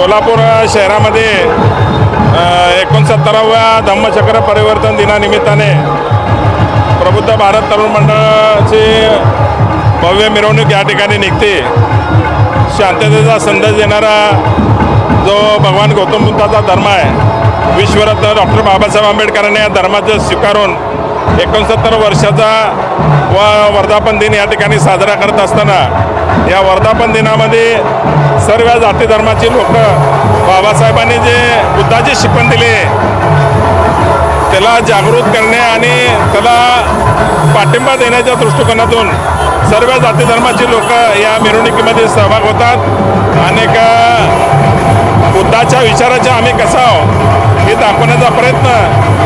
सोलापूर शहरामध्ये एकोणसत्तराव्या धम्मचक्र परिवर्तन दिनानिमित्ताने प्रबुद्ध भारत तरुण मंडळाची भव्य मिरवणूक या ठिकाणी निघते. शांततेचा संदेश देणारा जो भगवान गौतम बुद्धाचा धर्म आहे विश्वरत्न डॉक्टर बाबासाहेब आंबेडकरांनी या धर्माचं स्वीकारून एकोणसत्तर वर्षाचा व वर्धापन दिन या ठिकाणी साजरा करत असताना या वर्धापन दिनामध्ये सर्व जाती धर्माची लोक बाबासाहेबांनी जे बुद्धाची शिकवण दिली त्याला जागृत करणे आणि त्याला पाठिंबा देण्याच्या दृष्टिकोनातून सर्व जाती धर्माची लोक या मिरवणुकीमध्ये सहभाग होतात. अनेक बुद्धाच्या विचाराच्या आम्ही कसा आहोत हे दाखवण्याचा प्रयत्न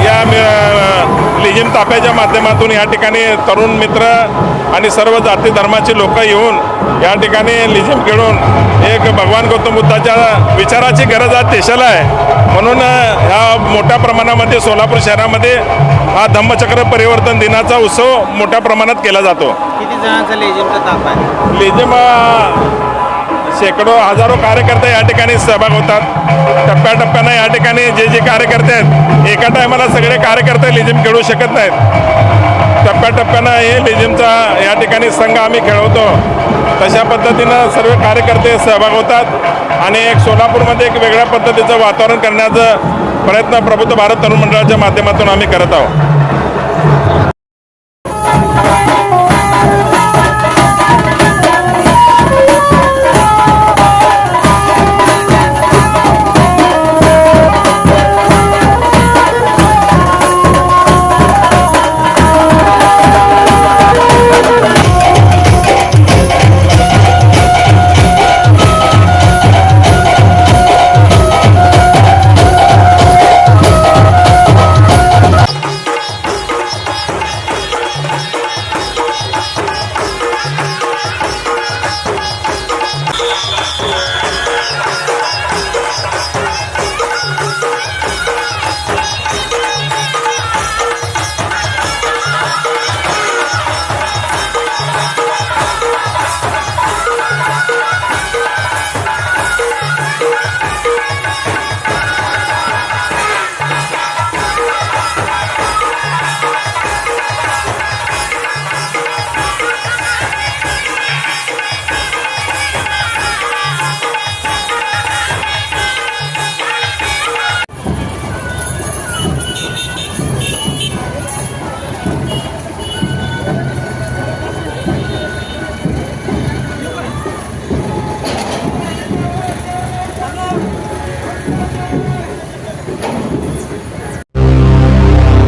या मि- लिजिम ताफ्याच्या माध्यमातून या ठिकाणी तरुण मित्र आणि सर्व जाती धर्माची लोक येऊन या ठिकाणी लिजिम खेळून एक भगवान गौतम बुद्धाच्या विचाराची गरज आज देशाला आहे. म्हणून ह्या मोठ्या प्रमाणामध्ये सोलापूर शहरामध्ये हा धम्मचक्र परिवर्तन दिनाचा उत्सव मोठ्या प्रमाणात केला जातो. किती जणांचा लेझिमचा ताप आहे? शेकडो हजारो कार्यकर्ते या ठिकाणी सहभाग होतात. टप्प्याटप्प्यानं या ठिकाणी जे जे कार्यकर्ते आहेत एका टायमाला सगळे कार्यकर्ते लिजिम खेळू शकत नाहीत. टप्प्याटप्प्यानं हे लिजिमचा या ठिकाणी संघ आम्ही खेळवतो. तशा पद्धतीनं सर्व कार्यकर्ते सहभाग होतात आणि एक सोलापूरमध्ये एक वेगळ्या पद्धतीचं वातावरण करण्याचा प्रयत्न प्रबुद्ध भारत तरुण मंडळाच्या माध्यमातून आम्ही करत आहोत.